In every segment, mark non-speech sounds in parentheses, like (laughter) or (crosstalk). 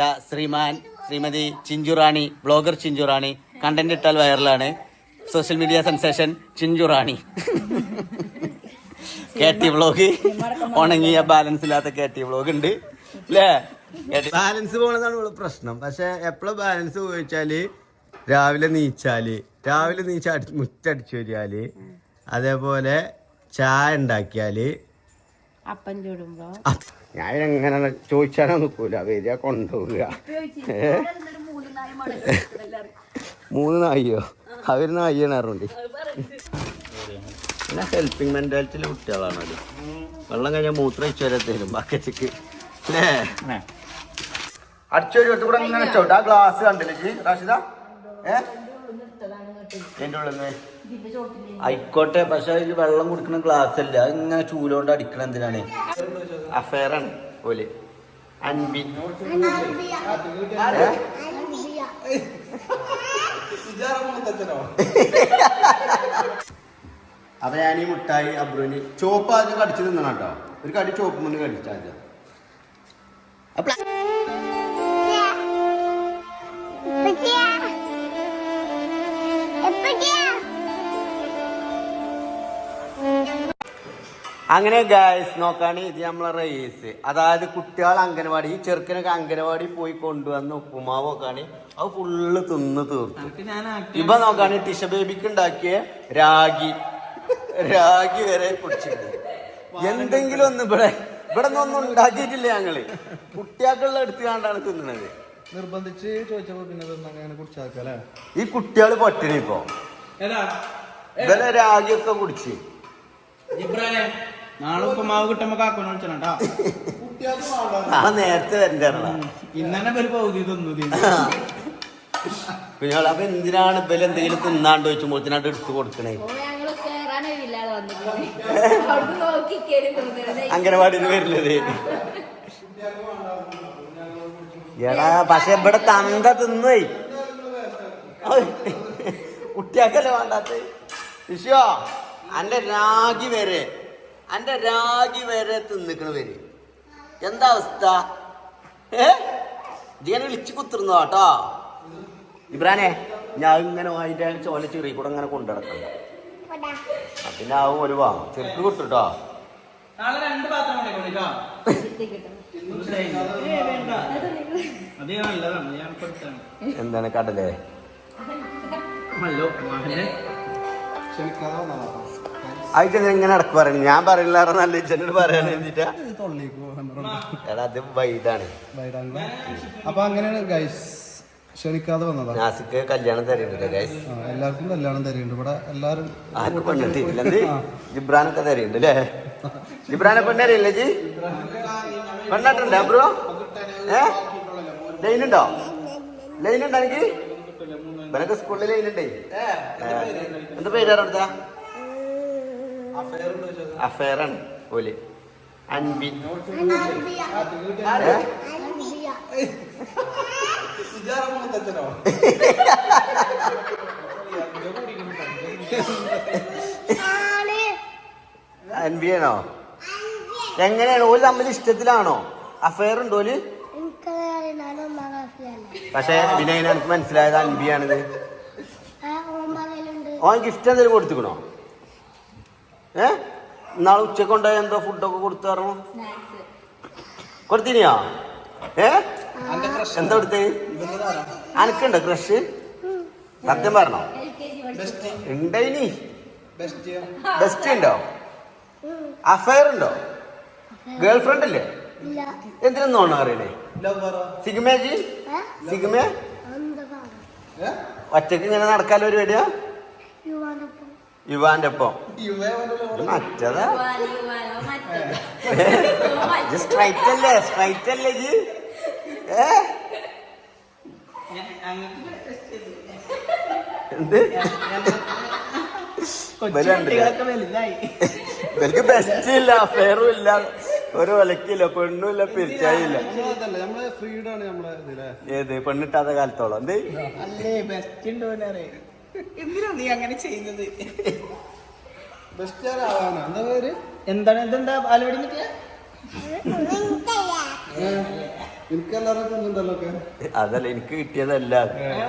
The Shriman Shrimati Chinchurani blogger Chinchurani content ഇട്ടാൽ വൈറലാണ്. Social media sensation Chinchurani K T vlog ഉണങ്ങിയ balance ഇല്ലാത്ത K T vlog ഉണ്ട്. അല്ലേ ബാലൻസ് (laughs) പോണതാണ് ഇവിടെ പ്രശ്നം. പക്ഷെ എപ്പോഴും ബാലൻസ് പോയിച്ചാൽ രാവിലെ നീച്ചാൽ. രാവിലെ നീച്ച അടി മുറ്റടിച്ചു വരിയാൽ. അതേപോലെ ചായ ഉണ്ടാക്കിയാൽ. അപ്പം ചൂടുമ്പോ? ഞാൻ എങ്ങനെ ചോദിച്ചാലോ നിൽക്കൂല വരിക കൊണ്ടുപോവുക? മൂന്ന് നായിയോ അവർ നായിയാണ് അറിഞ്ഞുണ്ട് പിന്നെ ഹെൽപ്പിംഗ് മെന്റാലിറ്റിയിലെ കുട്ടികളാണ് അത് വെള്ളം കഴിഞ്ഞാൽ മൂത്രം അടിച്ചു വരെ തരും ബക്കറ്റക്ക് അല്ലേ അടിച്ചു വരും കൂടെ ഇങ്ങനെ ചോട്ട് ആ ഗ്ലാസ് കണ്ടില്ലേ? ജി റാഷിദ? ഏ? എന്റെ ഉള്ളിൽ ആയിക്കോട്ടെ പക്ഷെ അതിൽ വെള്ളം കുടിക്കുന്ന ഗ്ലാസ് അല്ല. ഇങ്ങനെ ചൂലോണ്ട് അടിക്കണ എന്തിനാണ്? അഫയറാണ് ഓൽ. അൻബി? അപ്പൊ ഞാൻ ഈ മുട്ടായി അബ്രുവിന് ചോപ്പ് ആദ്യം കടിച്ചു തിന്നണം കേട്ടോ. ഒരു കടി ചോപ്പ് മുന്നേ കടിച്ചാൽ അങ്ങനെ ഗായസ് നോക്കാണ് ഇത് നമ്മളെ റേസ് അതായത് കുട്ടികൾ അംഗനവാടി ഈ ചെറുക്കനൊക്കെ അംഗനവാടി പോയി കൊണ്ടുവന്ന ഉപ്പുമാവ് നോക്കാണ് അത് ഫുള്ള് തിന്ന് തീർത്തു. ഇപ്പൊ നോക്കാണ് ടിഷ ബേബിക്ക് ഉണ്ടാക്കിയ രാഗി. രാഗി വരെ കുടിച്ചിട്ടുണ്ട്. എന്തെങ്കിലും ഒന്ന് ഇവിടെ ഇവിടെ ഒന്നും ഉണ്ടാക്കിയിട്ടില്ല ഞങ്ങൾ. കുട്ടികൾക്കുള്ള എടുത്ത് കണ്ടാണ് തിന്നണത്. നിർബന്ധിച്ച് ചോദിച്ചപ്പോ പിന്നെ അങ്ങനെ കുടിച്ചാക്കല്ലേ ഈ കുട്ടികൾ പട്ടിണി ഇപ്പൊ ഇവരെ രാഗിയൊക്കെ കുടിച്ച്. നാളെ ഉപ്പമാവ് കിട്ടുമ്പോ കാക്കോനെ വിളിച്ചോണ്ടാ നാളെ നേരത്തെ വരണ്ടാ ഇന്നെ പേര് പൗതി തിന്നു കുഞ്ഞോളെ അപ്പൊ എന്തിനാണ് ഇവൽ എന്തെങ്കിലും തിന്നാണ്ട് ചോദിച്ചു മുത്തിനാണ്ട് എടുത്തു കൊടുക്കണേ? അങ്കനവാടി അംഗനവാടിന്ന് വരുന്നത് എടാ പക്ഷെ ഇവിടെ തന്ത തിന്നേ. കുട്ടിയാക്കല്ലേ വേണ്ടാത്ത വിഷയോ അന്റെ രാഗി വരെ. അന്റെ രാഗി വരെ തിന്നിക്കണ പേര് എന്താ അവസ്ഥ? ഏ? വിളിച്ചു കുത്തിരുന്ന കേട്ടോ ഇബ്രാനെ ഞാൻ ഇങ്ങനെ അതിന്റെ ചോല ചെറിയ കൂടെ ഇങ്ങനെ കൊണ്ടുനടക്കണം പിന്നെ ആവും ഒരു വാ. ചെറുക്ക് കിട്ടുട്ടോ നാളെ രണ്ട് പാത്രം എന്താണ് കടലേ? വന്നതാ ആയിട്ട് എങ്ങനെ അടക്ക് പറയണ. ഞാൻ പറയില്ല നല്ല ഇച്ചനോട് പറയാൻ എടാ അത് വൈഡാണ് അപ്പൊ അങ്ങനെയാണ് ഗൈസ് ക്ഷണിക്കാതെ വന്നതാണ് നാസിക്ക് കല്യാണം തരുന്നുണ്ട് ഗൈസ് എല്ലാവർക്കും കല്യാണം തരുന്നുണ്ട് ഇവിടെ എല്ലാരും ആർക്ക് പെണ്ണിട്ടില്ല എന്ത്? ജിബ്രാനൊക്കെ തരുന്നുണ്ട് അല്ലേ? ജിബ്രാനെ പെണ്ണറിയില്ലേ ജി പെണ്ണാട്ടുണ്ടോ ബ്രോ ഏ? ലൈൻ ഉണ്ടോ? ലൈൻ ഉണ്ടോ എനിക്ക്? ഇവനൊക്കെ സ്കൂളിൽ ലൈൻ ഉണ്ടേ. എന്താ പേരാണ് അഫയർ ആണ് ഓൽ. അൻബി? അൻബിയാണോ എങ്ങനെയാണ്? ഓൽ തമ്മിൽ ഇഷ്ടത്തിലാണോ? അഫയർ ഉണ്ടോ ഓൽ? പക്ഷെ വിനയനക്ക് എനിക്ക് മനസ്സിലായത് അൻബിയാണിത് ഓൻ ഗിഫ്റ്റ് എന്തെങ്കിലും കൊടുത്തുക്കണോ? ഏ? നാളെ ഉച്ചയ്ക്ക് കൊണ്ടുപോയി എന്തോ ഫുഡൊക്കെ കൊടുത്തു പറഞ്ഞു. കൊടുത്തിനിയാ? ഏ? എന്താ എടുത്ത് അനക്കുണ്ടോ ക്രഷ് സത്യം പറഞ്ഞോ? ഉണ്ടൈനി. ബെസ്റ്റ്. ഉണ്ടോ? അഫയർ ഉണ്ടോ? ഗേൾ ഫ്രണ്ട് അല്ലേ എന്തിനൊന്നും ഓണം അറിയണേ? സിഗ്മേജി സിഗ്മേ ഒറ്റയ്ക്ക് ഇങ്ങനെ നടക്കാലോ ഒരു പേടിയാ യുവാന്റെ ഒപ്പം മറ്റതാ? സ്ട്രൈറ്റ് അല്ലേ സ്ട്രൈറ്റ് അല്ലേ ജി എന്ത്? ഇവർക്ക് ബെസ്റ്റ് ഇല്ല അഫയറും ഇല്ല. ഒരു വിലക്കില്ല പെണ്ണും ഇല്ല പിരിച്ചായില്ല. ഏത്? പെണ്ണിട്ടാത്ത കാലത്തോളം. എന്ത്? അല്ലേ ബെസ്റ്റ് ഉണ്ടോനെ എന്തിനാ നീ അങ്ങനെ ചെയ്യുന്നത്? ബെസ്റ്റ് ആവാനാ എന്താ പേര്? എന്താണ് ഇതെന്താ ഒക്കെ. അതല്ല എനിക്ക് കിട്ടിയതല്ല.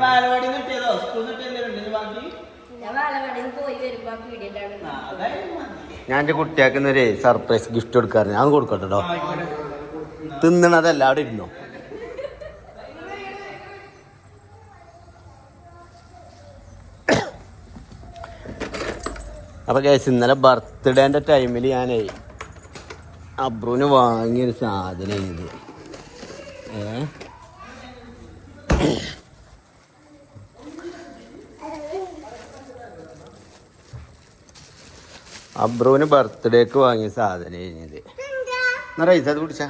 ബാലവാടി കിട്ടിയതോ സ്കൂളിൽ കിട്ടിയതോ ബാക്കി? ഞാൻ എന്റെ കുട്ടിയാക്കുന്ന ഒരു സർപ്രൈസ് ഗിഫ്റ്റ് കൊടുക്കാറ് ഞാൻ കൊടുക്കട്ടോ കേട്ടോ തിന്നണതല്ല അവിടെ ഇരുന്നോ? അപ്പൊ കേസ് ഇന്നലെ ബർത്ത്ഡേന്റെ ടൈമിൽ ഞാനേ അബ്രുവിന് വാങ്ങിയൊരു സാധനം ഇത് ഏ? അബ്രുവിന് ബർത്ത്ഡേക്ക് വാങ്ങിയ സാധനം ഇത് എന്നാ റൈസ് അത് പിടിച്ചാ.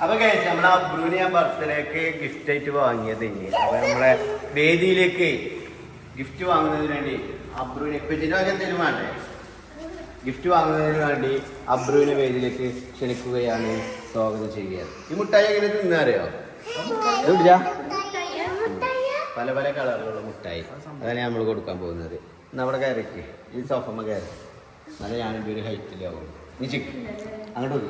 അപ്പൊ കഴിച്ച നമ്മളെ അബ്രുവിന് ഞാൻ ബർത്ത്ഡേക്ക് ഗിഫ്റ്റ് ആയിട്ട് വാങ്ങിയത് അപ്പൊ നമ്മളെ വേദിയിലേക്ക് ഗിഫ്റ്റ് വാങ്ങുന്നതിന് വേണ്ടി അബ്രുവിനെ പെറ്റിന് വക എന്തെങ്കിലും വേണ്ടേ? ഗിഫ്റ്റ് വാങ്ങുന്നതിന് വേണ്ടി അബ്രുവിനെ വേദിയിലേക്ക് ക്ഷണിക്കുകയാണ് സ്വാഗതം ചെയ്യുകയാണ്. ഈ മുട്ടായി എങ്ങനെ തിന്നാറിയോ? പല പല കളറിലുള്ള മുട്ടായി. അതാണ് നമ്മൾ കൊടുക്കാൻ പോകുന്നത്. നമ്മുടെ കയറിക്ക്. ഈ സോഫമ്മ കയറി. നല്ല ഞാനിന്റെ ഒരു ഹൈറ്റിലാവും നീ ചിക്ക്. അങ്ങോട്ട്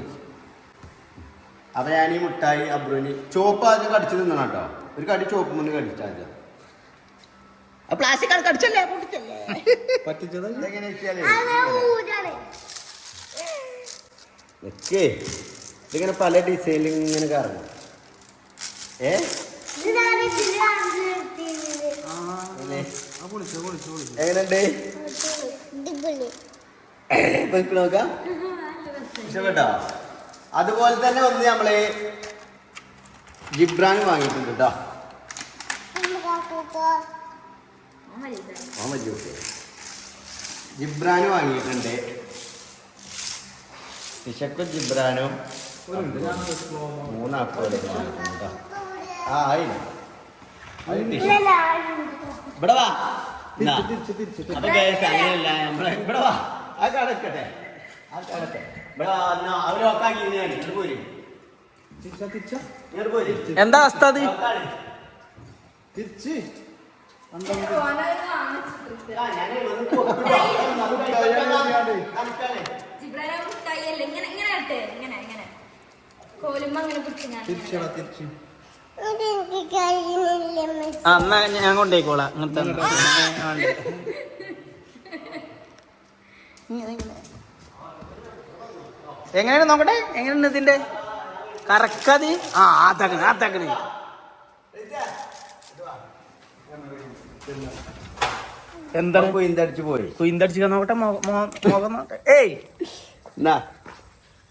അപ്പം ഞാൻ ഈ മുട്ടായി അബ്രുവിന് ചോപ്പ് ആദ്യം കടിച്ച് തിന്നണം കേട്ടോ. ഒരു കടി ചോപ്പ് മുന്നേ കടിച്ചാൽ പ്ലാസ്റ്റിക് ആണ് കടിച്ചല്ലേ പൊട്ടിച്ചല്ലേ? പറ്റിച്ചത് ഇതെങ്ങനെ വെച്ചാലേ? നിക്കേ ഇതിങ്ങനെ പല ഡിസൈനിൽ ഇങ്ങനെ കറങ്ങും. ഏ? എങ്ങനെയുണ്ട്? നിക്ക് നോക്കാം. ഇഷ്ടപ്പെട്ടോ? അതുപോലെ തന്നെ ഒന്ന് നമ്മൾ ജിബ്രാൻ വാങ്ങിയിട്ടുണ്ട് കേട്ടോ ആ മതി ഓക്കെ. ജിബ്രാന് വാങ്ങിയിട്ടുണ്ട്. ഇഷക്കും ജിബ്രാനും. വാങ്ങിയിട്ടുണ്ട്. ആ ആയി. ഇവിടെ വാ. എന്നാ. അപ്പൊ guys, അങ്ങനെയല്ല നമ്മളെ ഇവിടെ വാ. ആ കടക്കട്ടെ. ആ കടക്കട്ടെ. ഇവിടെ ഇങ്ങോട്ട് പോര്. എന്താ അവസ്ഥ. തിരിച്ച്. എന്നാ ഞാൻ കൊണ്ടേക്കോളാം. അങ്ങനത്തെ എങ്ങനെയാണ് നോക്കട്ടെ? എങ്ങനെയാണ് ഇതിന്റെ? കറക്കത്? ആ ആത്തക്കണ് ആത്തക്കണ് എന്താണ്? കുയിന്തടിച്ചു പോയി. കുയിന്തടിച്ച് നോക്കട്ടെ മുഖം നോക്കട്ടെ. ഏയ്! എന്നാ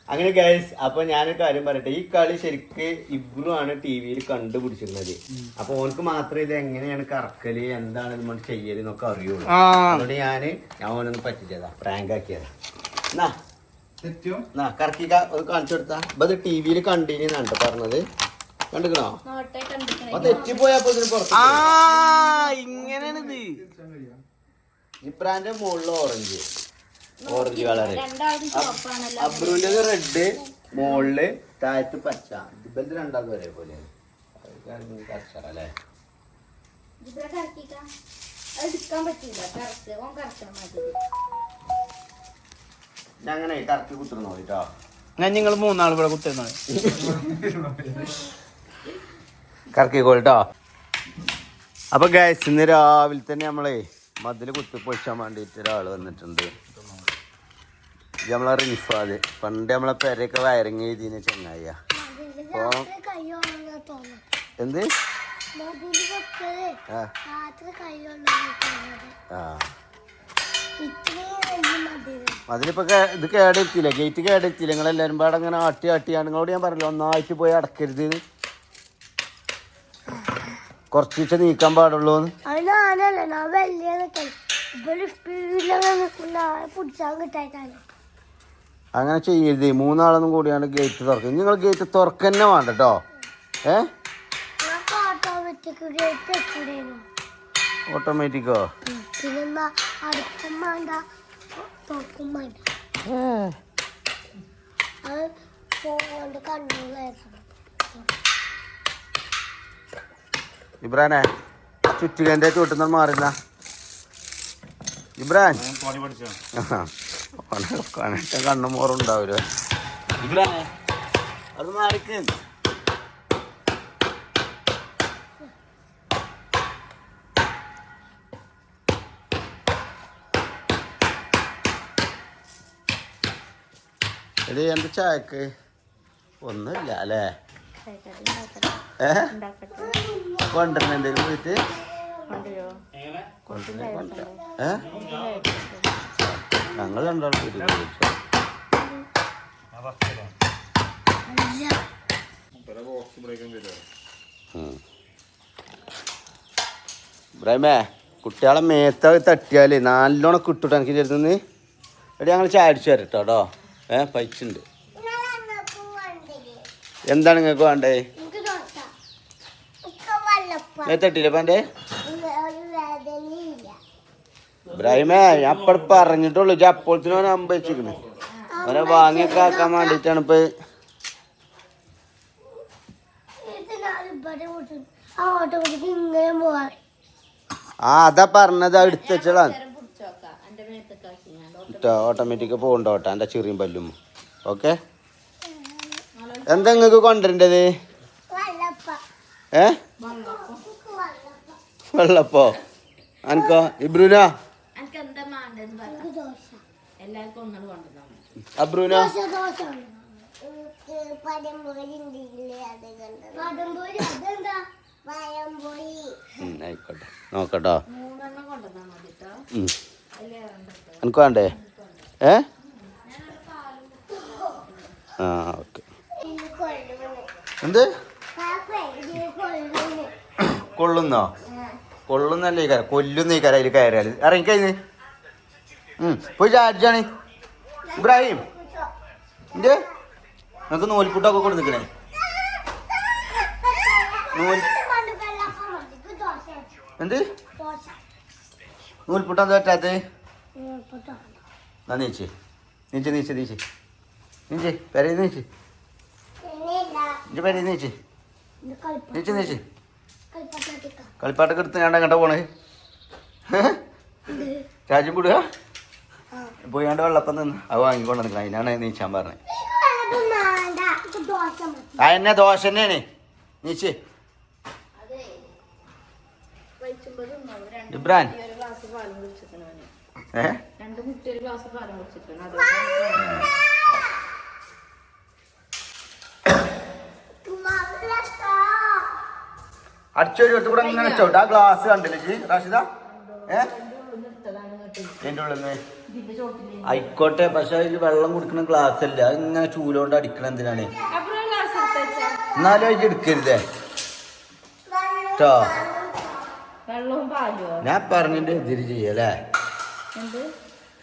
അങ്ങനെ ഗൈസ് അപ്പൊ ഞാനൊരു കാര്യം പറയട്ടെ. ഈ കളി ശരിക്ക് ഇബ്രു ആണ് ടി വിയിൽ കണ്ടുപിടിച്ചിരുന്നത്. അപ്പൊ ഓനക്ക് മാത്രമേ ഇത് എങ്ങനെയാണ് കറക്കൽ എന്താണ് നമ്മൾ ചെയ്യൽ എന്നൊക്കെ അറിയുള്ളൂ. അതുകൊണ്ട് ഞാൻ ഞാൻ ഓനൊന്ന് പറ്റിച്ചതാ പ്രാങ്ക് ആക്കിയതാ. എന്നാ തെറ്റോ എന്നാ കറക്കി കാ- ഒന്ന് കാണിച്ചു കൊടുത്താ. അപ്പൊ അത് ടി വിയിൽ കണ്ടിന്യൂന്നാണ് പറഞ്ഞത്. കണ്ടുക്കണോ? ആ ഇങ്ങനെയാണിത്. ഇപ്രാന്റെ മുകളിൽ ഓറഞ്ച്. Orange colour. അബ്രുവിന്റെ റെഡ് മുകളിൽ താഴത്ത് പച്ച. ഇബന്റെ രണ്ടാമത് ഒരേപോലെ മതി അങ്ങനെ കറക്കി കുത്തുന്നു കേട്ടോ. ഞാൻ നിങ്ങൾ മൂന്നാൾ ഇവിടെ കുത്തുന്നത് (laughs) കറക്കിക്കോട്ടോ അപ്പൊ ഗൈസ് ഇന്ന് രാവിലെ തന്നെ നമ്മളെ മതിൽ കുത്തി പൊളിച്ചാൻ വേണ്ടിയിട്ട് ഒരാൾ വന്നിട്ടുണ്ട്. നമ്മളെ റിഫാദ് പണ്ട് നമ്മളെ പെരയൊക്കെ വയറിങ് ചെയ്തിന് ചെങ്ങായ എന്ത്? അതിലിപ്പോ ഇത് കേടെത്തില്ല ഗേറ്റ് കേടെത്തില്ല നിങ്ങൾ എല്ലാരും പാടെ അങ്ങനെ ആട്ടി ആട്ടിയാണ് നിങ്ങളോട് ഞാൻ പറഞ്ഞില്ല ഒന്നായിട്ട് പോയി അടക്കരുത് എന്ന്. കുറച്ചിട്ട് നീക്കാൻ പാടുള്ളൂ അതിനാണല്ല ഞാൻ വലിയ ഇവർ സ്പീഡിലങ്ങനെ നീക്കാൻ പാടുള്ളൂ അങ്ങനെ ചെയ്യരുത്. മൂന്നാളൊന്നും കൂടിയാണ് ഗേറ്റ് തുറക്കുന്നത് നിങ്ങൾ ഗേറ്റ് തുറക്കന്നെ വേണ്ട. കേട്ടോ ഏ? ഓട്ടോമാറ്റിക്കോ ഏ കൊണ്ട് ഇബ്രാനെ ചുറ്റുകന്റെ ചൂട്ടുന്ന മാറില്ല ഇബ്രാൻ. കണ്ണ് മോറുണ്ടാവില്ല ഇവിടെ അത് മാറിക്ക്. എടി എന്ത് ചായക്ക്? ഒന്നുമില്ല അല്ലേ? ഏ? കൊണ്ടുവരണ എന്തെങ്കിലും പോയിട്ട്. കൊണ്ടുവരണ കൊണ്ട ഏ? ഞങ്ങൾ രണ്ടാളും കൂടി ചോദിച്ചു ഇബ്രാഹിമേ കുട്ടികളെ മേത്ത തട്ടിയാലേ നല്ലോണം കിട്ടുട്ടോ എനിക്ക് ചെറുതെന്ന് എടി ഞങ്ങൾ ചാടിച്ചു തരട്ടോ കേട്ടോ ഏ പൈച്ചുണ്ട്. എന്താണ് നിങ്ങൾക്ക് വേണ്ടേ? ഒരു വേദനയില്ല. ഇബ്രാഹിമേ ഞാൻ അപ്പോൾ പറഞ്ഞിട്ടുള്ളൂ. ഇജ്ജ് അപ്പോഴത്തേനും അവനെ അമ്പച്ചിക്കണ് അവനെ വേണ്ടിട്ടാണ് ആക്കാൻ വേണ്ടിയിട്ടാണ് ഇപ്പൊ. ആ അതാ പറഞ്ഞത്. എടുത്ത് ഓട്ടോമാറ്റിക് പോകണ്ട കേട്ടോ എന്റെ ചെറിയും പല്ലും. ഓക്കെ? എന്താ നിങ്ങൾക്ക് കൊണ്ടുവരേണ്ടത്? ഏ? വെള്ളപ്പോ. അനക്കോ? ഇബ്രൂന? എനിക്ക് അബ്രൂന? എനിക്ക് ആയിക്കോട്ടെ. നോക്കട്ടോ. അനക്ക് വേണ്ടേ? ഏ? ആ ഓക്കെ. എന്ത്? കൊള്ളുന്നു? കൊള്ളുന്നോ കൊള്ളുന്നല്ലേ കര കൊല്ലുന്ന ഈ അതിൽ കയറിയാൽ ഇറങ്ങിക്കഴിഞ്ഞ് പോയി ചാർജാണ് ഇബ്രാഹിം. എന്ത്? നമുക്ക് നൂൽപുട്ടൊക്കെ കൊണ്ട് നിൽക്കണേ നൂൽ എന്ത്? നൂൽപുട്ട എന്താ പറ്റാത്ത? എന്നാ നീച്ചേ. നീച്ച് നീച്ച് നീച്ച്. നീച്ച്. പെരയിൽ നീച്ച്. ഇഞ്ച് പെരയിൽ നീച്ച്. നീച്ച് നീച്ച്. കളിപ്പാട്ടൊക്കെ എടുത്ത് ഞാൻ അങ്ങോട്ടാ പോണേ? രാജ്യം വിടുക? പോയാണ്ട് വെള്ളപ്പം നിന്ന് അത് വാങ്ങിക്കൊണ്ട് നിൽക്കണം അതിനാണ് നീച്ചാൻ പറഞ്ഞത് ആ എന്നെ ദോശ തന്നെയാണ്. നീച്ച്. ഇബ്രാൻ ഏഹ് ഒരു ഗ്ലാസ് പാലും കുടിച്ചിട്ടുണ്ട് ഏ? രണ്ട് മുട്ട ഒരു ഗ്ലാസ് പാലം കുടിച്ചിട്ടുണ്ട് അടിച്ചൊരു അടുത്ത് കൂടെ ഇങ്ങനെ ചവിട്ട് ആ ഗ്ലാസ് കണ്ടില്ലേ റാഷിദ? ഏ? എന്റെ ആയിക്കോട്ടെ പക്ഷെ അതിൽ വെള്ളം കുടിക്കുന്ന ഗ്ലാസ് അല്ല. അത് ഇങ്ങനെ ചൂലോണ്ട് അടിക്കണ എന്തിനാണ്? എന്നാലും അതിൽ എടുക്കരുതേ. കേട്ടോ ഞാൻ പറഞ്ഞിട്ട് എതിര് ചെയ്യല്ലേ?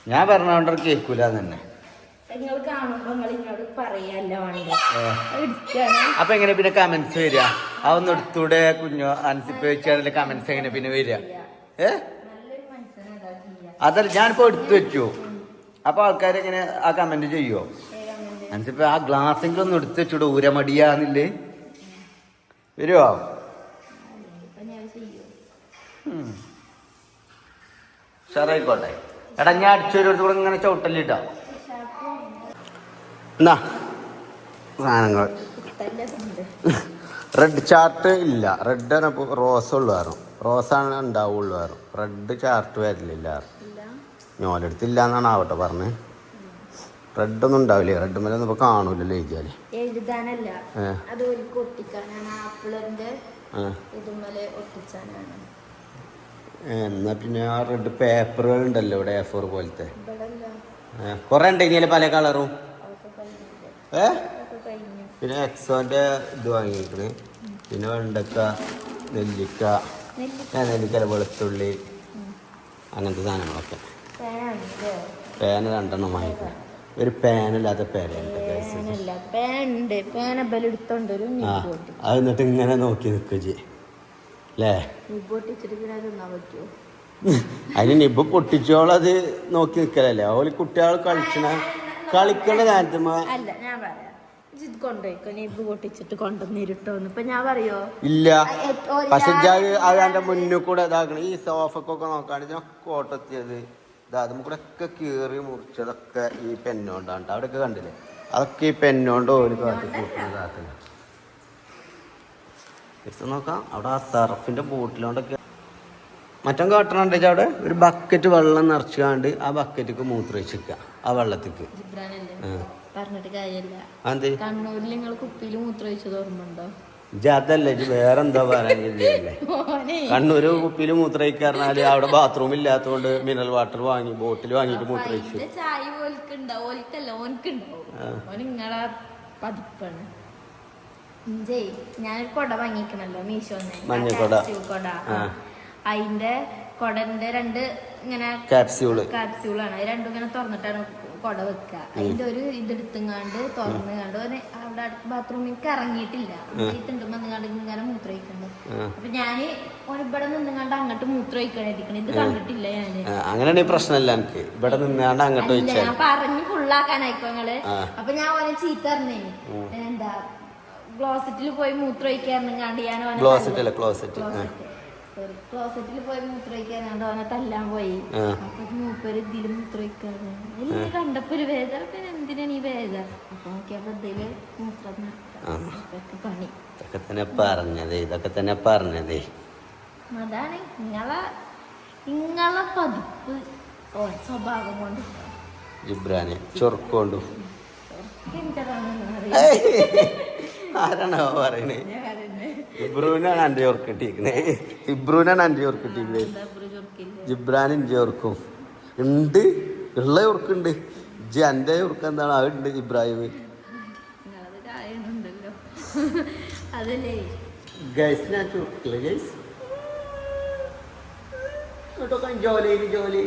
ഞാൻ പറഞ്ഞോണ്ട് കേൾക്കൂല തന്നെ. നിങ്ങൾ കാണുമ്പോ നിങ്ങൾ ഇന്നോട് പറയല്ല വേണ്ട? ഏ. അപ്പൊ എങ്ങനെ പിന്നെ കമന്റ്സ് വരിക? അതൊന്നും എടുത്തൂടെ കുഞ്ഞു വെച്ചാൽ കമന്റ്സ് എങ്ങനെ പിന്നെ വരിക? ഏ? അതല്ല ഞാനിപ്പോ എടുത്തു വെച്ചു. അപ്പൊ ആൾക്കാരെങ്ങനെ ആ കമന്റ് ചെയ്യോ? അനുസരിച്ച് ആ ഗ്ലാസ്സെങ്കിലും ഒന്ന് എടുത്തു വെച്ചൂടെ ഊരമടിയാന്നില്ലേ? ചെയ്യും ഷറായിക്കോട്ടെ എടാ ഞാൻ അടിച്ചൊരു കൂടെ ഇങ്ങനെ ചവിട്ടല്ലിട്ടോ എന്നാ സാധനങ്ങൾ. തന്നെ ഉണ്ട് റെഡ് ചാർട്ട് ഇല്ല റെഡ് റോസ് ഉള്ളു വേറും റോസാണ് ഉണ്ടാവുള്ളൂ വേറും റെഡ് ചാർട്ട് വരില്ല. ഇല്ല. ഞോലെടുത്തില്ല എന്നാണ് ആവട്ടെ പറഞ്ഞത് റെഡ് ഒന്നും ഉണ്ടാവില്ലേ. റെഡ് മേലെ ഒന്നും ഇപ്പൊ കാണൂലല്ലോ എഴുതിയാൽ എഴുതാനല്ല. അത് ഒട്ടിക്കാനാണ്. ആപ്പിളിന്റെ ഒട്ടിച്ചാനാണ്. എന്നാ പിന്നെ ആ റെഡ് പേപ്പറുകൾ ഉണ്ടല്ലോ ഇവിടെ എ ഫോർ പോലത്തെ. കുറെ ഉണ്ട് ഇനിയല്ലേ പല കളറും ഏ? പിന്നെ എക്സോന്റെ ഇത് വാങ്ങിയിരിക്കണ് പിന്നെ വെണ്ടക്ക നെല്ലിക്ക നെല്ലിക്ക. നെല്ലിക്കല വെളുത്തുള്ളി അങ്ങനത്തെ സാധനങ്ങളൊക്കെ. പേന രണ്ടെണ്ണം വാങ്ങിക്കണം ഒരു പേനില്ലാത്ത പേരുണ്ട് പൊട്ടി. അത് എന്നിട്ട് ഇങ്ങനെ നോക്കി നിൽക്കുക അല്ലേ അതിന് നിബ് പൊട്ടിച്ചോളത് നോക്കി നിൽക്കലല്ലേ ഓൽ കുട്ടികൾ കളിച്ചണ കളിക്കണ കാര്യത്തുമ്പ അല്ല ഞാൻ പറയാം. ഇത് കൊണ്ടുപോയിക്കോ? നിബ് പൊട്ടിച്ചിട്ട് കൊണ്ടുവന്നിരുട്ടോന്ന്. ഇപ്പൊ ഞാൻ പറയോ? ഇല്ല. ഒരു പക്ഷെ അത് എന്റെ മുന്നിൽ കൂടെ ഇതാക്കണ. ഈ സോഫക്കൊക്കെ നോക്കുകയാണെങ്കിൽ ഇതിനൊക്കെ ഓട്ടെത്തിയത് ഇതാ അതും കൂടെ ഒക്കെ കീറി മുറിച്ചതൊക്കെ ഈ പെണ്ണുകൊണ്ടാണ്. അവിടെയൊക്കെ കണ്ടില്ലേ? അതൊക്കെ ഈ പെണ്ണോണ്ട് കൂട്ടുന്നതാക്കണം എടുത്ത് നോക്കാം. അവിടെ ആ സർഫിന്റെ ബോട്ടിലോണ്ടൊക്കെ മറ്റം കാട്ടണുണ്ട് അവിടെ? ഒരു ബക്കറ്റ് വെള്ളം നിറച്ചുകാണ്ട് ആ ബക്കറ്റിക്ക് മൂത്രയിച്ചിരിക്കുക ആ വെള്ളത്തിക്ക്. പറഞ്ഞിട്ട് കാര്യമില്ല. കണ്ണൂരിൽ നിങ്ങൾ കുപ്പിയിൽ മൂത്രമൊഴിച്ചത് ഓർമ്മയുണ്ടോ? ഇജ്ജ് അതല്ല ഇജ്ജ് വേറെന്താ പറയാനില്ലേ കണ്ണൂര് കുപ്പിയിൽ മൂത്രയിക്കാറിനാല് അവിടെ ബാത്റൂം ഇല്ലാത്തതുകൊണ്ട് മിനറൽ വാട്ടർ വാങ്ങി ബോട്ടിൽ വാങ്ങിയിട്ട് മൂത്രയിച്ചു ഞാനൊരു കൊട വാങ്ങിക്കണല്ലോ മീശോ. കൊട. അതിന്റെ കൊടന്റെ രണ്ട് ഇങ്ങനെ കാപ്സ്യൂൾ കാപ്സ്യൂളാണ് അത് രണ്ടും ഇങ്ങനെ തുറന്നിട്ടാണ് കൊട വെക്കുക അതിന്റെ ഒരു ഇതെടുത്തുങ്ങാണ്ട് തുറന്ന് കണ്ട് അവിടെ ബാത്റൂമിൽ ഇറങ്ങിയിട്ടില്ല വന്നുകാണ്ട് ഇങ്ങനെ മൂത്രമൊഴിക്കുന്നുണ്ട് അപ്പൊ ഞാൻ ഇവിടെ നിന്നുങ്ങാണ്ട് അങ്ങോട്ട് മൂത്രമൊഴിക്കണിരിക്കണം ഇത് കണ്ടിട്ടില്ല ഞാൻ. അങ്ങനെയാണെങ്കിൽ പ്രശ്നമില്ല എനിക്ക്. ഇവിടെ നിന്നാണ്ട് അങ്ങോട്ട് ഞാൻ പറഞ്ഞു ഫുള്ളാക്കാനായിക്കോ നിങ്ങൾ? ആ. അപ്പൊ ഞാൻ ഓനെ ചീത്ത പറഞ്ഞേ. എന്താ ക്ലോസറ്റിൽ പോയി മൂത്രമൊഴിക്കാറുണ്ട് ഞാൻ ക്ലോസറ്റ് ക്ലോസറ്റ് അല്ല ക്ലോസറ്റ് ക്ലോസറ്റിൽ പോയി മൂത്രമൊഴിക്കാറുണ്ട് ഓനെ തല്ലാൻ പോയി. ആ. അപ്പൊ മൂപ്പര് ഇതിൽ മൂത്രമൊഴിക്കാറ് എല്ലാം കണ്ടപ്പോ ഒരു വേദന. പിന്നെ എന്തിനാണ് ഈ വേദന? അപ്പൊ നോക്കിയപ്പോ ഇതിൽ മൂത്രം നടക്കാം. അതൊക്കെ പണി. ഇതൊക്കെ തന്നെ പറഞ്ഞത് ഇതൊക്കെ തന്നെ പറഞ്ഞത്. അതാണ് നിങ്ങളെ നിങ്ങളെ പതിപ്പ് ഓ സ്വഭാവം കൊണ്ട്. ജിബ്രാനെ എനിക്കതാണ് ആരാണോ പറയണേ? ഇബ്രൂനാണ് എന്റെ കിട്ടിയിരിക്കുന്നത് ഇബ്രൂനാണ് എന്റെ ഓർക്കിട്ടിരിക്കണേ ജിബ്രാൻ ഇഞ്ചി ഓർക്കും ഉണ്ട് ഉള്ള ഓർക്കുണ്ട് ജി എന്റെ ഓർക്ക് എന്താണ്? അത് ഉണ്ട് ഇബ്രാഹിം ഗൈസ് ജോലി ജോലി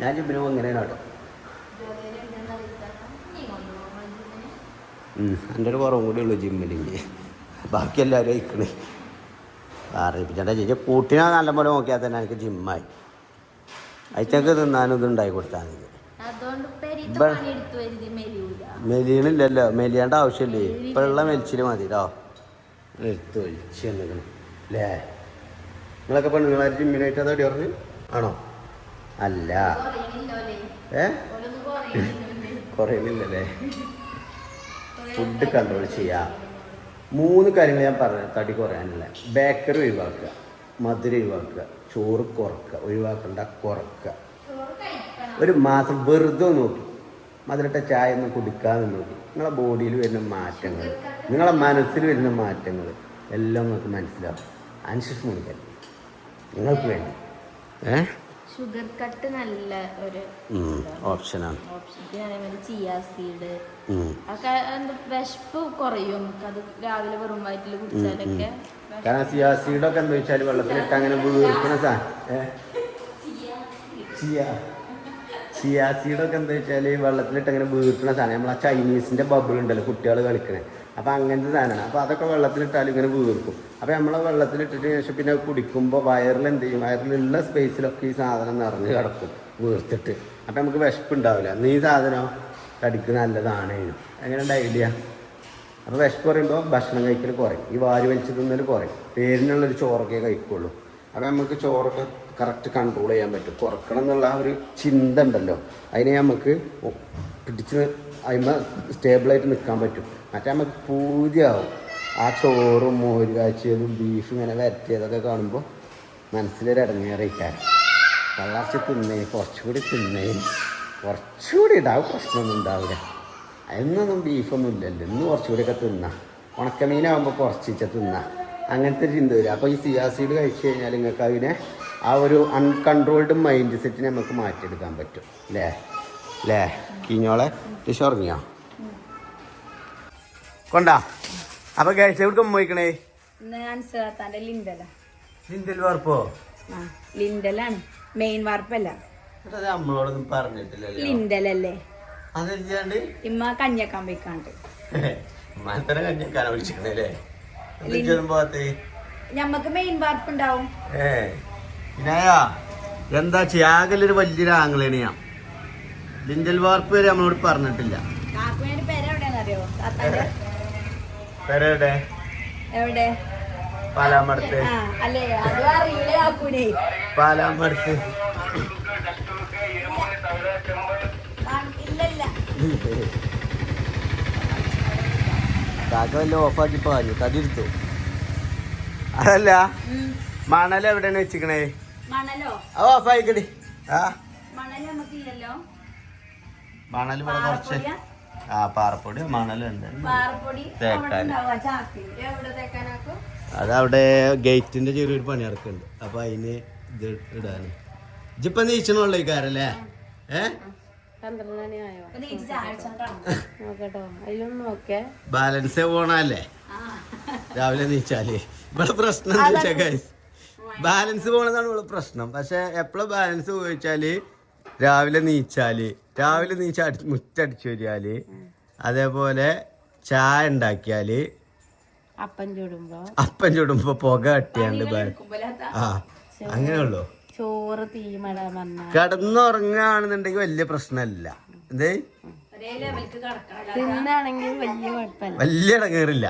ഞാൻ ജിബിനും അങ്ങനെയാണ് കേട്ടോ. എന്റെ ഒരു കുറവും കൂടി ഉള്ളു ജിമ്മിലിഞ്ഞ് ബാക്കി എല്ലാവരും അയക്കണേ അറിയിപ്പിച്ചേട്ടാ ചേച്ചി കൂട്ടിനാ നല്ലപോലെ നോക്കിയാൽ തന്നെ എനിക്ക് ജിമ്മായി അയച്ചൊക്കെ തിന്നാനും ഇതുണ്ടായി കൊടുത്താൽ മതി. മെലിയണില്ലല്ലോ. മെലിയേണ്ട ആവശ്യമില്ലേ ഇപ്പോഴുള്ള മെലിച്ചിൽ മതി കേട്ടോ എടുത്ത് ഒഴിച്ച് തന്നിരിക്കണം അല്ലേ നിങ്ങളൊക്കെ പെണ്ണുങ്ങളെ ജിമ്മിനായിട്ട് അതോടെ പറഞ്ഞു? ആണോ? അല്ല. ഏ? കുറയുന്നില്ലല്ലേ (laughs) ഫുഡ് കൺട്രോൾ ചെയ്യുക മൂന്ന് കാര്യങ്ങൾ ഞാൻ പറഞ്ഞു തടി കുറയാനുള്ള ബേക്കറി ഒഴിവാക്കുക മധുരം ഒഴിവാക്കുക ചോറ് കുറക്കുക ഒഴിവാക്കണ്ട കുറക്കുക. ഒരു മാസം വെറുതെ നോക്കി. മധുരട്ട ചായ ഒന്നും കുടിക്കാതെ നോക്കി. നിങ്ങളെ ബോഡിയിൽ വരുന്ന മാറ്റങ്ങൾ നിങ്ങളെ മനസ്സിൽ വരുന്ന മാറ്റങ്ങൾ എല്ലാം നിങ്ങൾക്ക് മനസ്സിലാവും. അനുശേഷം നിങ്ങൾക്ക് വേണ്ടി. ഏ? ഷുഗർ കട്ട് നല്ല ഒരു ഓപ്ഷനാണ് അതേമാതിരി ചിയാ സീഡ്. ഒക്കെ എന്താ വിശപ്പ് കുറയും. നമുക്ക് അത് രാവിലെ വെറും വയറ്റിൽ കുടിച്ചാലൊക്കെ കാരണം സിയാസിയുടെ എന്താ വെച്ചാൽ വെള്ളത്തിലിട്ട് അങ്ങനെ വീർക്കണ സാ സിയാ സീഡൊക്കെ എന്താ വെച്ചാൽ വെള്ളത്തിലിട്ട് അങ്ങനെ വീർക്കണ സാധനം. നമ്മൾ ആ ചൈനീസിന്റെ ബബിൾ ഉണ്ടല്ലോ കുട്ടികൾ കളിക്കണേ. അപ്പൊ അങ്ങനത്തെ സാധനമാണ് അപ്പോൾ അതൊക്കെ വെള്ളത്തിലിട്ടാൽ ഇങ്ങനെ വീർക്കും. അപ്പോൾ നമ്മൾ വെള്ളത്തിലിട്ടിട്ട് ശേഷം പിന്നെ കുടിക്കുമ്പോൾ വയറിൽ എന്ത് ചെയ്യും? വയറിലുള്ള സ്പേസിലൊക്കെ ഈ സാധനം നിറഞ്ഞ് കിടക്കും വീർത്തിട്ട്. അപ്പോൾ നമുക്ക് വിശപ്പുണ്ടാവില്ല. ഉണ്ടാവില്ല ഈ സാധനം? കടിക്ക് നല്ലതാണ്. എങ്ങനെയുണ്ട് ഐഡിയ അപ്പോൾ വിശപ്പ് പറയുമ്പോൾ ഭക്ഷണം കഴിക്കൽ കുറയും. ഈ വാരി വലിച്ച് തിന്നൽ കുറയും. പേരിനുള്ളൊരു ചോറൊക്കെ കഴിക്കുള്ളൂ. അപ്പോൾ നമുക്ക് ചോറൊക്കെ കറക്റ്റ് കൺട്രോൾ ചെയ്യാൻ പറ്റും. കുറക്കണം എന്നുള്ള ഒരു ചിന്ത ഉണ്ടല്ലോ. അതിനെ നമുക്ക് പിടിച്ച് അതിമ സ്റ്റേബിളായിട്ട് നിൽക്കാൻ പറ്റും. മറ്റേ നമുക്ക് പൂതിയാവും. ആ ചോറും മോര് കാച്ചിയതും ബീഫ് ഇങ്ങനെ വരട്ടിയതൊക്കെ കാണുമ്പോൾ മനസ്സിലൊരു ഇടങ്ങേറിയിട്ടാണ് വളർച്ച തിന്നേ കുറച്ചുകൂടി തിന്നേ. കുറച്ചുകൂടി ഉണ്ടാവും പ്രശ്നമൊന്നും ഉണ്ടാവില്ല. എന്നൊന്നും ബീഫൊന്നും ഇല്ലല്ലോ. ഇന്ന് കുറച്ചുകൂടിയൊക്കെ തിന്നാം. ഉണക്കമീനാകുമ്പോൾ കുറച്ചിച്ച തിന്നാം. അങ്ങനത്തെ ചിന്ത വരും അപ്പോൾ ഈ സിയാസീഡ് കഴിച്ചു കഴിഞ്ഞാൽ നിങ്ങൾക്ക് അതിനെ ആ ഒരു അൺകൺട്രോൾഡ് മൈൻഡ് സെറ്റിനെ നമുക്ക് മാറ്റിയെടുക്കാൻ പറ്റും. അല്ലേ അല്ലേ കിഞ്ഞോളെ ടിഷ് ഉറങ്ങിയോ കൊണ്ടാ. അപ്പൊ കഴിച്ച എവിടെ പോയിക്കണേ? ലിൻഡല. വാർപ്പോ? ലിൻഡലാണ്. മെയിൻ വാർപ്പല്ല. നമ്മളോടൊന്നും പറഞ്ഞിട്ടില്ലല്ലോ. ലിൻഡലല്ലേ? ഇമ്മ കഞ്ഞക്കാൻ മത്തനെ പോകത്തേ? ഞമ്മക്ക് മെയിൻ വാർപ്പ് ഉണ്ടാവും ഏ എന്താ ചെയ്യാകലൊരു വലിയൊരു ആംഗ്ലേണ് ലിൻഡൽ വാർപ്പ് വരെ നമ്മളോട് പറഞ്ഞിട്ടില്ല. കാക്കുവിന്റെ പേര് എവിടെയാണെന്നറിയോ താത്താന്റെ പേരെവിടെ? എവിടെ? പാലാമടത്ത്. പാലാമടത്ത്. കാക്ക വല്ല ഓഫാക്കി പറഞ്ഞു കതിരുത്തു അതല്ല മണൽ എവിടെയാണ് വെച്ചിക്കണേ ഓഫായിക്കടി ആ. മണൽ നമുക്കില്ലല്ലോ മണൽ ഇവിടെ കുറച്ച്. ആ പാറപ്പൊടി മണലുണ്ട്. തേക്കാൻ തേക്കാനാക്കും അതവിടെ ഗേറ്റിന്റെ ചെറിയൊരു പണി നടക്കുന്നുണ്ട്. അപ്പൊ അതിന് ഇത് ഇടാന്. ഇജിപ്പൊ നീച്ചണുള്ള ഈ കാരല്ലേ ഏ ബാലൻസ് പോണല്ലേ രാവിലെ നീച്ചാൽ. ഇവിടെ പ്രശ്നം ഗൈസ് ബാലൻസ് പോണതാണ് ഇവിടെ പ്രശ്നം. പക്ഷെ എപ്പോഴും ബാലൻസ് പോയിച്ചാൽ രാവിലെ നീച്ചാൽ രാവിലെ നീ ചടി മുറ്റടിച്ചു വരിയാൽ അതേപോലെ ചായ ഉണ്ടാക്കിയാൽ അപ്പം ചൂടുമ്പോ. അപ്പം ചുടുമ്പോ പുക കട്ടിയാണ്ട് ബാ- ആ അങ്ങനെയുള്ളൂ ചോറ് തീമട കിടന്നുറങ്ങാണെന്നുണ്ടെങ്കിൽ വലിയ പ്രശ്നമല്ല. എന്തേ? ഒരേ ലെവൽക്ക് കിടക്കണം തിന്നാണെങ്കിൽ വലിയ കുഴപ്പമില്ല. വലിയ ഇടങ്ങേറില്ല.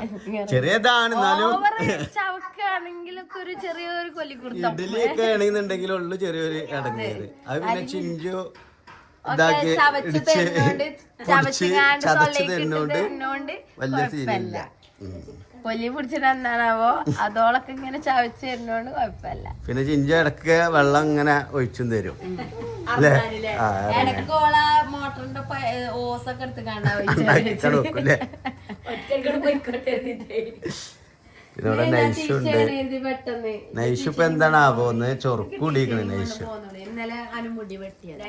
ചെറിയതാണ് ചവക്കാണെങ്കിലൊക്കെ ഒരു ചെറിയൊരു കൊല്ലിക്കുടുത്തം ഇഡലിയൊക്കെ ആണെന്നുണ്ടെങ്കിൽ ഉള്ളു ചെറിയൊരു ഇടങ്ങേറ്. അത് പിന്നെ ചിഞ്ചു ഇതാക്കി ചവച്ച് ഇടിച്ച് തരുന്നോണ്ട് പൊടിച്ച് ചവച്ചുങ്ങാണ്ട് ചതച്ച് തൊള്ളേക്കിട്ട് തരുന്നോണ്ട്. തരുന്നോണ്ട്. വലിയ സീനില്ല. കൊല്ലി പിടിച്ചിട്ട് എന്താണാവോ അതോളൊക്കെ ഇങ്ങനെ ചവച്ച് തരുന്നോണ്ട് കുഴപ്പമില്ല. പിന്നെ ചിഞ്ച ഇടയ്ക്ക് വെള്ളം ഇങ്ങനെ ഒഴിച്ചും തരും. അല്ലേ? മോട്ടറിന്റെ ഓസൊക്കെ എടുത്ത് കാണാൻ ഇവിടെ നൈഷുണ്ട് നൈഷു ഇപ്പൊ എന്താണാവോ ഒന്ന്? ചൊറുക്ക് കുടിക്കണേ നൈഷു. ഇന്നലെ അനുമുടി വെട്ടിയത്.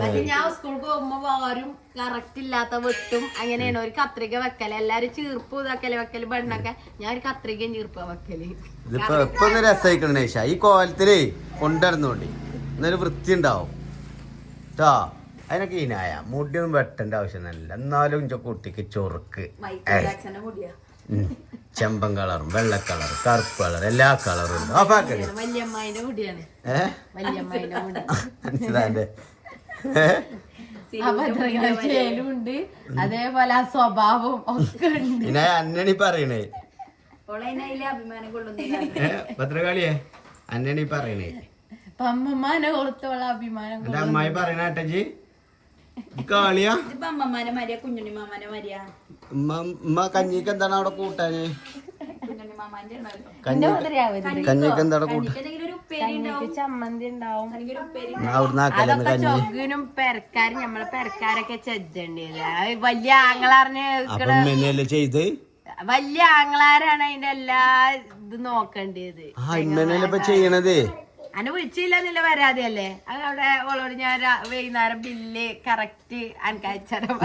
മറ്റേ ഞാൻ സ്കൂളിൽ പോകുമ്പോ ആരും കറക്റ്റ് ഇല്ലാത്ത വെട്ടും അങ്ങനെയാണ്. ഒരു കത്രിക വെക്കൽ. എല്ലാരും ചീർപ്പ് ഇതാക്കൽ വെക്കൽ പെണ്ണൊക്കെ ഞാൻ ഒരു കത്രികയും ചീർപ്പ വെക്കൽ. ഇതിപ്പോ ഇപ്പൊ ഒന്ന് രസമായിക്കണ നൈഷ ഈ കോലത്തിൽ കൊണ്ടിടന്നോണ്ടി എന്നൊരു വൃത്തി ഉണ്ടാവും. കേട്ടോ അതിനൊക്കെ ഇനായ. മുടിയൊന്നും വെട്ടേണ്ട നല്ല എന്നാലും കുട്ടിക്ക് ചൊറുക്ക്. മുടിയാ. ചെമ്പൻ കളറും വെള്ള കളർ കറുപ്പ് കളർ എല്ലാ കളറും ഉണ്ട്. ആ മനസ്സിലാന്റെ ഉണ്ട്. അതേപോലെ ആ സ്വഭാവം ഒക്കെ ഉണ്ട്. പിന്നെ അന്നണി പറയണേ. ഭദ്രകാളിയെ അന്നണി പറയണേ. അപ്പൊ അമ്മമാനെ കൊടുത്തോള അഭിമാനം അമ്മായി പറയണ ഏട്ടജി കാളിയാ? ഇതിപ്പോ അമ്മമാരെ മരിയ കുഞ്ഞുണ്ണി മാമാനെ മരിയ? ഉമ്മ കഞ്ഞിക്ക് എന്താണ് അവിടെ കൂട്ടാന്? കുഞ്ഞുണ്ണി മാമാന്റെ ഉണ്ടല്ലോ. കഞ്ഞി കൊണ്ടുവരാവരുത് കഞ്ഞിക്ക് എന്താണ് കൂട്ടാൻ എന്തെങ്കിലും ഒരു ഉപ്പേരി ഉണ്ടാവും. ചമ്മന്തി ഉണ്ടാവും. അല്ലെങ്കിൽ ഒരു ഉപ്പേരി അവിടുന്ന് ആക്കലെന്ന് അതൊക്കെ കഞ്ഞി? ചൊഗിനും പെരക്കാരും നമ്മളെ പെരക്കാരൊക്കെ ചെജ്ജണ്ടില്ല വലിയ ആങ്ങളാറിന് അപ്പൊ ചെയ്ത്? വലിയ ആങ്ങളാരാണ് അതിന്റെ എല്ലാ ഇത് നോക്കേണ്ടത് ആ ഇപ്പൊ ചെയ്യണത്? അന്നെ വിളിച്ചില്ല വരാതെ അല്ലേ അത് അവിടെ ഓളോട് ഞാൻ വൈകുന്നേരം ബില്ല് കറക്റ്റ് അനക്കയച്ചാരം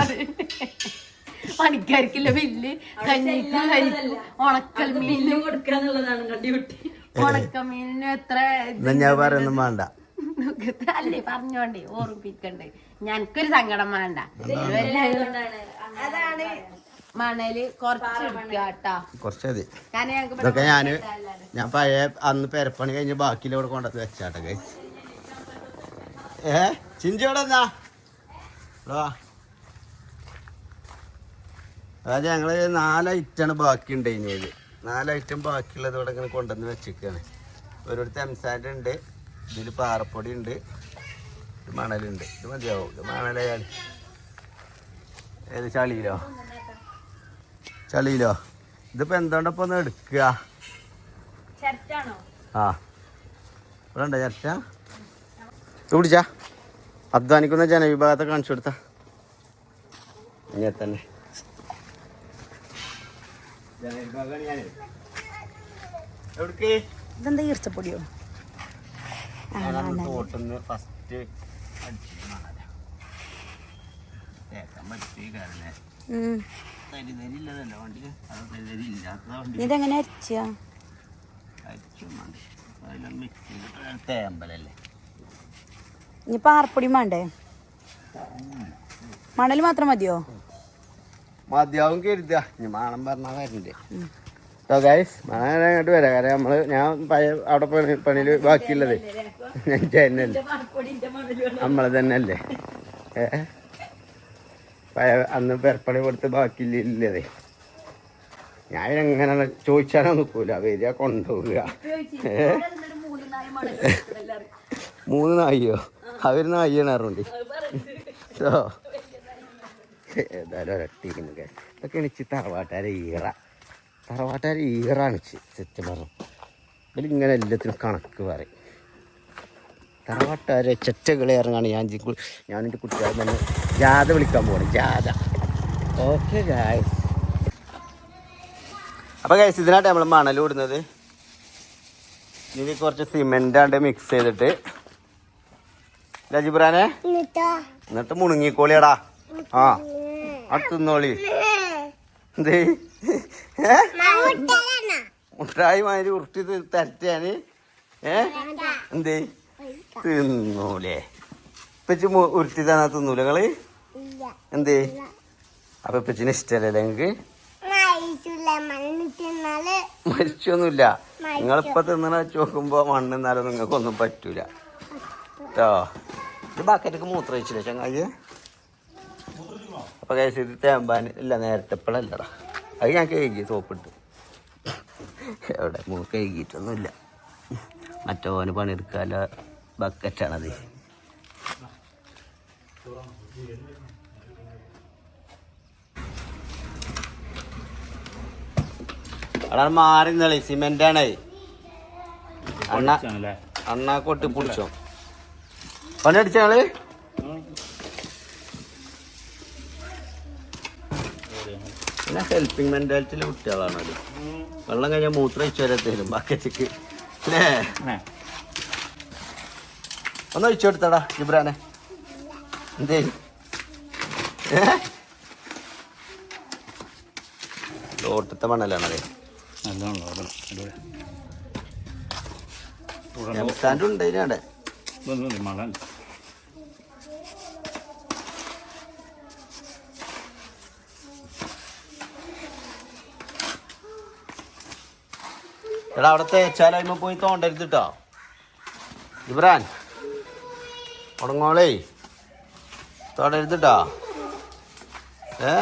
പണിക്കാർക്കില്ല ബില്ല്. കഞ്ഞിക്ക് കരിക്കും ഉണക്കൽ മീനും കൊടുക്കാന്നുള്ളതാണ് കണ്ടിവിട്ടി ഉണക്കമീനിനും എത്ര ഞാൻ പറയുന്നു വേണ്ട. അല്ലേ പറഞ്ഞോണ്ടേ ഓർമ്മിപ്പിക്കണ്ടേ. ഞങ്ങൾക്കൊരു സങ്കടം വേണ്ട. അതാണ് മണൽ കുറച്ച് ഇതൊക്കെ ഞാൻ ഞാൻ പഴയ അന്ന് പെരപ്പണി കഴിഞ്ഞ് ബാക്കിയിൽ ഇവിടെ കൊണ്ടുവന്ന് വെച്ചാട്ടെ ഏ? ചിഞ്ചിയോടെ എന്നാ. അതായത് ഞങ്ങൾ നാല് ഐറ്റാണ് ബാക്കി ഉണ്ടായിരുന്നത് നാല് ഐറ്റം ബാക്കിയുള്ളത് ഇവിടെ ഇങ്ങനെ കൊണ്ടുവന്ന് വെച്ചിരിക്കുകയാണ് ഓരോരുത്തർ എംസാൻഡ് ഉണ്ട് ഇതിൽ പാറപ്പൊടി ഉണ്ട് മണലുണ്ട്. ഇത് മതിയാവും. ഇത് മണലയാൽ ഏത് ചളിയിലോ? ചളിയിലോ? ഇതിപ്പോ എന്തുകൊണ്ടപ്പോ ഒന്ന് എടുക്കുക? ആ. ഇവിടെ ഉണ്ടോ ചർച്ച പിടിച്ചാ അധ്വാനിക്കുന്ന ജനവിഭാഗത്തെ കാണിച്ചു കൊടുത്ത. ഞാനേ. എവിടേക്ക്? ഇതെന്താ ഈർച്ചപ്പൊടിയോ തോട്ടുന്ന് ഫസ്റ്റ് തേക്കാൻ പറ്റിയ കാരണേ ഇതെങ്ങനെ അരിച്ചാ? തേമ്പലല്ലേ? ഇനി വേണ്ടേ? മണൽ മാത്രം മതിയോ? മതിയാവും കരുതുക. ഇനി മാണം പറഞ്ഞാൽ വരണ്ട് കേട്ടോ ഗൈസ് മാണം അങ്ങോട്ട് വരാം. കാരണം നമ്മൾ ഞാൻ പഴയ അവിടെ പണി പണിയിൽ ബാക്കിയുള്ളത് ഞാൻ തന്നെയല്ലേ നമ്മളെ തന്നെയല്ലേ. ഏ? പഴയ അന്ന് പെരപ്പണി കൊടുത്ത് ബാക്കിയില്ലേ ഞാൻ എങ്ങനെ ചോദിച്ചാലോ നിൽക്കൂല വരിക കൊണ്ടുപോവുക? മൂന്ന് നായിയോ അവർ നായിയാണ് അറിഞ്ഞി ഓ. ഏതായാലും ഒരട്ടിക്കുന്നു ഇതൊക്കെയാണ് ഇച്ചി തറവാട്ടുകാരെ ഈറ. തറവാട്ടാരെ ഈറാണ് ഇച്ചി സത്യം പറഞ്ഞു ഇവരിങ്ങനെ എല്ലാത്തിനും കണക്ക് പറയും. തറവാട്ടുകാരെ ചെറ്റകളെ ഇറങ്ങാണ് ഞാൻ ഞാൻ എന്റെ കുട്ടികളെ തന്നെ ജാഥ വിളിക്കാൻ പോകണം ജാഥ. ഓക്കെ ഗായ്സ് അപ്പോൾ ഗൈസ് ഇതിനായിട്ട് നമ്മൾ മണൽ വിടുന്നത് ഇനി കുറച്ച് സിമെന്റാണ്ട് മിക്സ് ചെയ്തിട്ട്. രജിപുരാനെ എന്നിട്ടോ? മുണുങ്ങിക്കോളിയടാ. ആ അടുത്തുന്നോളി എന്തേ? മുട്ടായി മാതിരി ഉരുട്ടി തരട്ടാന് ഏ? എന്തേ? തിന്നൂലേ? ഇപ്പച്ചി ഉരുട്ടി തന്നാ തിന്നൂല നിങ്ങൾ? എന്തേ? അപ്പൊ ഇപ്പച്ചിന് ഇഷ്ടല്ലേ നിങ്ങക്ക്? മരിച്ചൊന്നുമില്ല. നിങ്ങളിപ്പൊ തിന്നണ വെച്ച് നോക്കുമ്പോ മണ്ണ് എന്നാലും നിങ്ങൾക്കൊന്നും പറ്റൂല. കേട്ടോ ഇത് ബക്കറ്റൊക്കെ വെച്ചില്ല ചങ്ങായി? അപ്പൊ കഴിച്ച് ഇത് തേമ്പാൻ ഇല്ല നേരത്തെ ഇപ്പഴല്ലടാ അത് ഞാൻ കഴുകി സോപ്പിട്ട്. എവിടെ? മൂ കഴുകിയിട്ടൊന്നുമില്ല മറ്റോന് പണിയെടുക്കാല ബക്കറ്റാണത്. അവിടെ മാറി നിളി സിമെന്റ് ആണ് അണ്ണ അണ്ണ കൊട്ടി പൊളിച്ചോ പണി അടിച്ച ഞങ്ങൾ പിന്നെ ഹെൽപ്പിംഗ് മെന്റാലിറ്റിയിലെ കുട്ടികളാണ് അത് വെള്ളം കഴിഞ്ഞാൽ മൂത്രം ഇച്ചുവരത്തേലും വരെ തരും ബക്കറ്റിക്ക് അല്ലേ ഒന്ന് ഒഴിച്ചു കൊടുത്തടാ ജിബ്രാനെ എന്തേ? തോട്ടത്തെ അതെ സ്റ്റാൻഡ് ഉണ്ട് ഇതിനവിടെ എടാ അവിടുത്തെ ചാലായ്മ പോയി തോണ്ടരുത് കേട്ടോ ഇബ്രാൻ. ഉടങ്ങോളേ തോണ്ടരുത് കേട്ടോ ഏ?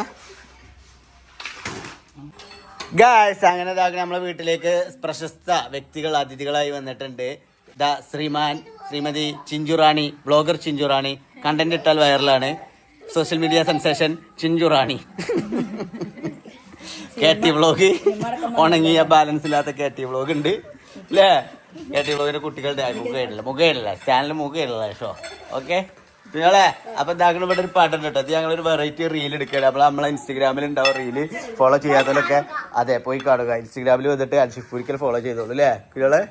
ഗായ്സ് അങ്ങനെ ഇതാക്കി നമ്മളെ വീട്ടിലേക്ക് പ്രശസ്ത വ്യക്തികൾ അതിഥികളായി വന്നിട്ടുണ്ട്. ദാ ശ്രീമാൻ ശ്രീമതി ചിഞ്ചുറാണി ബ്ലോഗർ ചിഞ്ചുറാണി കണ്ടന്റ് ഇട്ടാൽ വൈറലാണ്. Social media sensation Chinchurani K T vlog. ഉണങ്ങിയ ബാലൻസ് ഇല്ലാത്ത കെ ടി വ്ളോഗ് ഉണ്ട്. അല്ലേ കെ ടി വ്ളോഗിന്റെ കുട്ടികളുടെ മുഖയില്ല മുഖയില്ല ചാനൽ മുഖയില്ല ഷോ. ഓക്കെ നിങ്ങളെ അപ്പൊ ഇതാക്കുന്ന ഇവിടെ ഒരു പാട്ടുണ്ട് കേട്ടോ. അത് ഞങ്ങളൊരു വെറൈറ്റി റീൽ എടുക്കുകയാണ്. അപ്പോൾ നമ്മളെ ഇൻസ്റ്റാഗ്രാമിൽ ഉണ്ടാവും റീൽ ഫോളോ ചെയ്യാത്തതൊക്കെ അതെ പോയി കാണുക. ഇൻസ്റ്റാഗ്രാമിൽ വന്നിട്ട് അൽഷിഫൂരിക്കൽ ഫോളോ ചെയ്തോളൂ അല്ലേ കുട്ടികളെ?